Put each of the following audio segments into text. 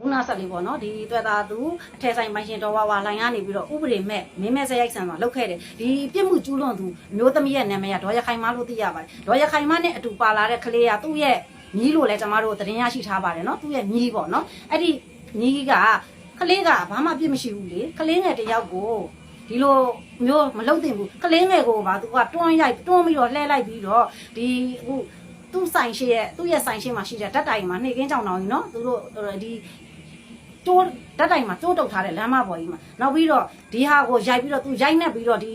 ခုနဆက်လေးပေါ့နော်ဒီတွေ့တာသူအထက်ဆိုင်မိုင်းရှင်တော်ဝါဝါလိုင်းကနေပြီးတော့ဥပဒေမဲ့မင်းမဲ့စရိုက်ဆန်မှာလောက်ခဲ့တယ်ဒီပြစ်မှုကျူးလွန်သူအမျိုးသမီးရဲ့နာမည်ကဒေါ်ရခိုင်မလို့သိရပါတယ်ဒေါ်ရခိုင်မနဲ့အတူပါလာတဲ့ကလေးကသူ့ရဲ့ညီလို့လည်းကျမတို့သတင်းရရှိထားပါတယ်နော်သူ့ရဲ့ညီပေါ့နော်အဲ့ဒီညီကကလေးကဘာမှပြစ်မရှိဘူးလေကလေးငယ်တစ်ယောက်ကိုဒီလိုမျိုးမလုပ်သင့်ဘူးကလေးငယ်ကိုပါသူကတွန်းရိုက်တွန်းပြီးတော့လှဲလိုက်ပြီးတော့ဒီအခုသူ့ဆိုင်ရှိရဲ့သူ့ရဲ့ဆိုင်ရှိမှာရှိတဲ့ဓာတ်တိုင်မှာနှိကင်းကြောင်တောင်ကြီးနော်သူတို့ဒီ တိုးဓာတ်တိုင်မှာတိုးတုတ်ထားတဲ့လမ်းမပေါ်ကြီးမှာနောက်ပြီးတော့ဒီဟာကိုရိုက်ပြီးတော့သူရိုက်နှက်ပြီးတော့ဒီ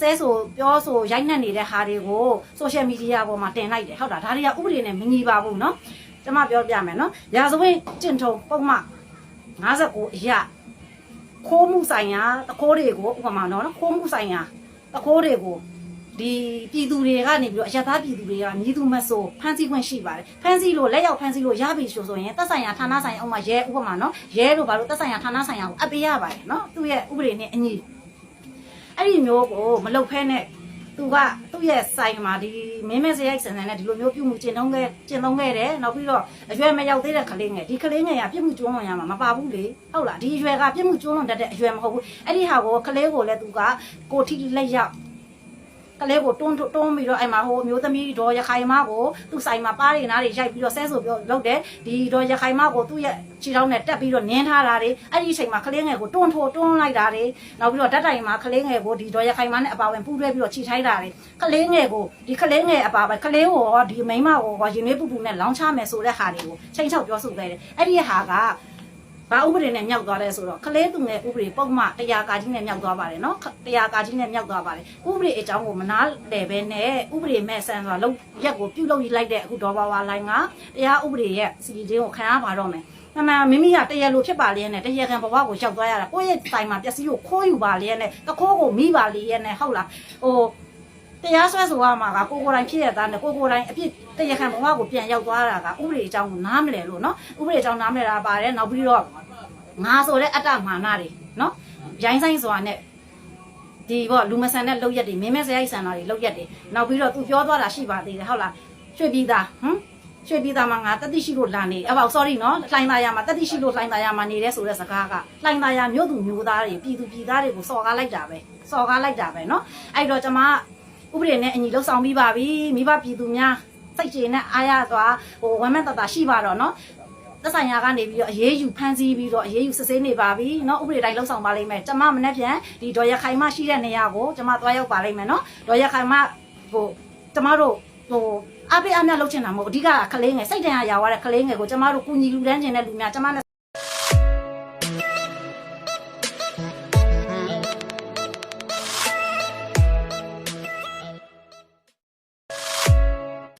ဆဲဆိုပြောဆိုရိုက်နှက်နေတဲ့ဟာတွေကို social media ပေါ်မှာတင်လိုက်တယ်ဟုတ်တာဒါတွေကဥပဒေနဲ့မညီပါဘူးเนาะကျွန်မပြောပြမယ်เนาะရာဇဝတ်ကျင့်ထုံပုံမှ59အရာခိုးမှုဆိုင်ရာတခိုးတွေကိုဥပမာเนาะခိုးမှုဆိုင်ရာတခိုးတွေကို ဒီပြည်သူတွေကနေပြီးတော့အရသာပြည်သူတွေကမြည်သူမဆိုဖမ်းဆီးခွင့်ရှိပါတယ်ဖမ်းဆီးလို့လက်ရောက်ဖမ်းဆီးလို့ရပြီဆိုဆိုရင်သက်ဆိုင်ရာဌာနဆိုင်ရာဥပမာရဲဥပမာနော်ရဲလို့ဘာလို့သက်ဆိုင်ရာဌာနဆိုင်ရာကိုအပ်ပေးရပါတယ်နော်သူ့ရဲ့ဥပဒေနဲ့အညီအဲ့ဒီမျိုးကိုမလုပ်ဖဲနဲ့သူကသူ့ရဲ့ဆိုင်မှာဒီမင်းမဲစရိုက်ဆန်ဆန်နဲ့ဒီလိုမျိုးပြုမှုကျင့်သုံးခဲ့ကျင့်သုံးခဲ့တယ်နောက်ပြီးတော့အရွယ်မရောက်သေးတဲ့ကလေးငယ်ဒီကလေးငယ်ကပြစ်မှုကျူးလွန်ရမှာမပါဘူးလေဟုတ်လားဒီအရွယ်ကပြစ်မှုကျူးလွန်တတ်တဲ့အရွယ်မဟုတ်ဘူးအဲ့ဒီဟာကိုကလေးကိုလည်းသူကကိုထိလက်ရောက် ကလေးကိုတွန်းတွန်းပြီးတော့အဲ့မှာဟိုအမျိုးသမီးဒေါ်ရခိုင်မကိုသူ့ဆိုင်မှာပါးတွေနားတွေရိုက်ပြီးတော့ဆဲဆိုပြောလုပ်တယ်ဒီဒေါ်ရခိုင်မကိုသူ့ရဲ့ခြေထောက်နဲ့တက်ပြီးတော့နင်းထားတာတွေအဲ့ဒီအချိန်မှာကလေးငယ်ကိုတွန်းထိုးတွန်းလိုက်တာတွေနောက်ပြီးတော့ဓာတ်တိုင်မှာကလေးငယ်ကိုဒီဒေါ်ရခိုင်မနဲ့အပါဝင်ပူးတွဲပြီးတော့ခြိထိုက်တာတွေကလေးငယ်ကိုဒီကလေးငယ်အပါပဲကလေးကိုရောဒီမိန်းမကိုရောရင်နှွေးပူပူနဲ့လောင်းချမယ်ဆိုတဲ့ဟာတွေကိုချိန်ချောက်ပြောဆိုခဲ့တယ်အဲ့ဒီဟာက ဘာဥပဒေနဲ့မြောက်သွားလဲဆိုတော့ကလေးသူငယ်ဥပဒေပုံမှန်တရားကာကြီးနဲ့မြောက်သွားပါတယ်နော်တရားကာကြီးနဲ့မြောက်သွားပါတယ်ဥပဒေအကြောင်းကိုမနာလဲပဲနဲ့ဥပဒေမဲ့ဆန်ဆိုတာလုံးရက်ကိုပြုတ်လို့လိုက်တဲ့အခုဒေါ်ဘာဝါလိုင်းကတရားဥပဒေရဲ့စီဒီတင်းကိုခံရပါတော့မယ်မမမိမိကတရလိုဖြစ်ပါလေနဲ့တရခံဘဝကိုရောက်သွားရတာကိုယ့်ရဲ့တိုင်မှာပျက်စီးကိုခိုးယူပါလေနဲ့တခိုးကိုမိပါလေနဲ့ဟုတ်လားဟိုတရားစွဲဆိုရမှာကကိုကိုယ်တိုင်ဖြစ်ရတာနဲ့ကိုကိုယ်တိုင်အဖြစ်တရားခံဘဝကိုပြန်ရောက်သွားတာကဥပဒေအကြောင်းကိုနားမလဲလို့နော်ဥပဒေအကြောင်းနားမလဲတာပါတယ်နောက်ပြီးတော့ ငါဆိုတဲ့အတ္တမာနတွေနော်ရိုင်းဆိုင်စွာနဲ့ဒီပေါ့လူမဆန်တဲ့လောက်ရက်တွေမင်းမဲစရိုက်ဆန်တာတွေလောက်ရက်တွေနောက်ပြီးတော့သူပြောသွားတာရှိပါသေးတယ်ဟုတ်လားရွှေပြည်သားဟမ်ရွှေပြည်သားမှာငါတတိရှိလို့လာနေအပေါ့ sorry နော်လှိုင်းသားရမှာတတိရှိလို့လှိုင်းသားရမှာနေတဲ့ဆိုတဲ့စကားကလှိုင်းသားရမြို့သူမြို့သားတွေပြည်သူပြည်သားတွေကိုစော်ကားလိုက်တာပဲစော်ကားလိုက်တာပဲနော်အဲ့တော့ကျွန်မဥပဒေနဲ့အညီလှုပ်ဆောင်ပြီးပါပြီမိဘပြည်သူများစိတ်ကြေနဲ့အားရသွားဟိုဝမ်းမတတရှိပါတော့နော် သက်ဆိုင်ရာကနေပြီးတော့အရေးယူဖမ်းဆီးပြီးတော့အရေးယူစစ်ဆေးနေပါပြီเนาะဥပဒေတိုင်းလှုပ်ဆောင်ပါလိမ့်မယ်ကျမမနေ့ပြန်ဒီဒေါ်ရခိုင်မရှိတဲ့နေရာကိုကျမသွားရောက်ပါလိမ့်မယ်เนาะဒေါ်ရခိုင်မဟိုကျမတို့ဟိုအပေးအမြလှုပ်ချင်တာမဟုတ်အဓိကကလေးငယ်စိတ်တန်ရရွာတဲ့ကလေးငယ်ကိုကျမတို့ကုညီလူတန်းကျင်တဲ့လူများကျမနဲ့